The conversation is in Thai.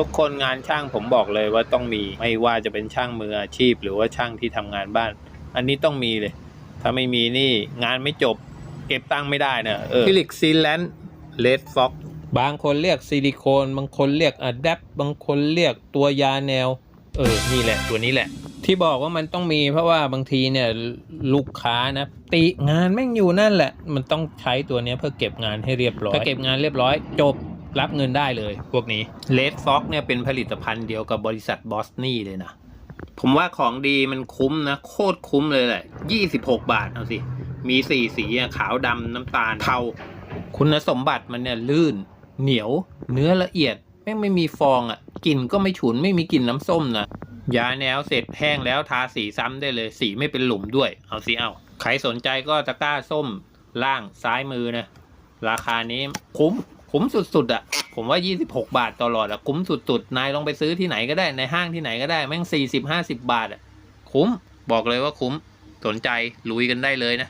ทุกคนงานช่างผมบอกเลยว่าต้องมีไม่ว่าจะเป็นช่างมืออาชีพ หรือว่าช่างที่ทำงานบ้าน อันนี้ต้องมีเลย ถ้าไม่มีนี่งานไม่จบ เก็บตังค์ไม่ได้นะเออฟิลิกซีแลนด์เลดฟ็อกบางคนเรียกซิลิโคนบางคนเรียกอะแดปบางคนเรียกตัวยาแนว เออนี่แหละตัวนี้แหละ ที่บอกว่ามันต้องมีเพราะว่าบางทีเนี่ยลูกค้านะ ติงานแม่งอยู่นั่นแหละ มันต้องใช้ตัวเนี้ยเพื่อเก็บงานให้เรียบร้อยถ้าเก็บงานเรียบร้อย จบ รับเงินได้เลย พวกนี้เลดฟ็อกเนี่ยเป็นผลิตภัณฑ์เดียวกับบริษัทบอสนี่เลยนะ ผมว่าของดีมันคุ้มนะ โคตรคุ้มเลยแหละ26บาทเอาสิ มีสี่สีขาวดำน้ำตาลเทา คุณสมบัติมันเนี่ยลื่น เหนียว เนื้อละเอียดแม่ไม่มีฟองอะ่ะกลิ่นก็ไม่ฉุนไม่มีกลิ่นน้ำส้มนะยาแนวเสร็จแห้งแล้วทาสีซ้ำได้เลย สีไม่เป็นหลุมด้วย เอาสิเอาใครสนใจก็ตะกร้าส้มล่างซ้ายมือนะ ราคานี้คุ้ม คุ้มสุดๆอะ่ะ ผมว่า 26 บาทตลอดอะ่ะคุ้มสุดๆ นายลองไปซื้อที่ไหนก็ได้ในห้างที่ไหนก็ได้แม่ง40-50 บาทอะ่ะ คุ้มบอกเลยว่าคุ้มสนใจลุยกันได้เลยนะ